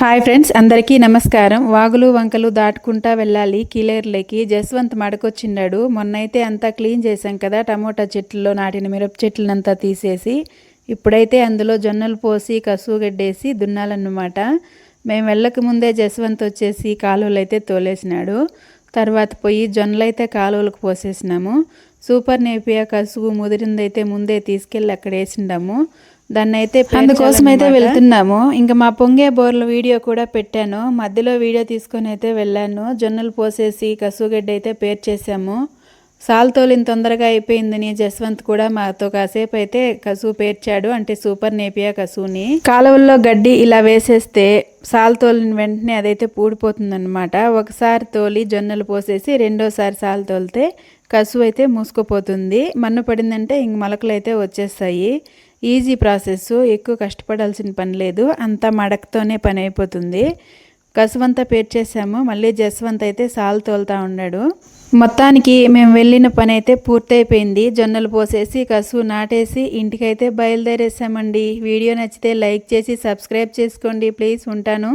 Hi friends అందరికీ నమస్కారం. వాగులు వంకలు దాటుకుంటా వెళ్ళాలి కిలేర్లకి. జస్వంత్ మడకొచ్చిండాడు. మొన్నైతే అంతా క్లీన్ చేశాం కదా టమోటా చెట్లలో నాటిన మిరప చెట్లనంతా తీసేసి ఇప్పుడైతే అందులో జొన్నలు పోసి కసుగడ్డేసి దున్నాలన్నమాట. మేము వెళ్ళక ముందే జస్వంత్ వచ్చేసి కాలువలు అయితే తోలేసినాడు. తర్వాత పోయి జొన్నలు అయితే కాలువలకు పోసేసినాము. సూపర్ నేపియా కసువు ముదిరిందైతే ముందే తీసుకెళ్ళి అక్కడ వేసిండాము. దాన్ని అయితే అందుకోసం అయితే వెళ్తున్నాము. ఇంకా మా పొంగే బోర్ల వీడియో కూడా పెట్టాను. మధ్యలో వీడియో తీసుకొని అయితే వెళ్ళాను. జొన్నలు పోసేసి కసుగడ్డ అయితే పేర్ సాల్తోలిన తోలిన తొందరగా అయిపోయిందని జస్వంత్ కూడా మాతో కాసేపు అయితే కసువు పేర్చాడు. అంటే సూపర్ నేపియా కసువుని. కాలువల్లో గడ్డి ఇలా వేసేస్తే సాల్ తోలిన వెంటనే అదైతే పూడిపోతుందన్నమాట. ఒకసారి తోలి జొన్నలు పోసేసి రెండోసారి సాల్ తోలితే కసువు అయితే మూసుకుపోతుంది. మన్ను పడిందంటే ఇంక మొలకలు అయితే వచ్చేస్తాయి. ఈజీ ప్రాసెస్ ఎక్కువ కష్టపడాల్సిన పని లేదు. అంతా మడకతోనే పని అయిపోతుంది. కసువంతా పేర్చేసాము మళ్ళీ జస్వంత్ అయితే సాల్ తోలుతా ఉన్నాడు. మొత్తానికి మేము వెళ్ళిన పని అయితే పూర్తయిపోయింది. జొన్నలు పోసేసి కసువు నాటేసి ఇంటికైతే బయలుదేరేసామండి వీడియో నచ్చితే లైక్ చేసి సబ్స్క్రైబ్ చేసుకోండి. ప్లీజ్ ఉంటాను.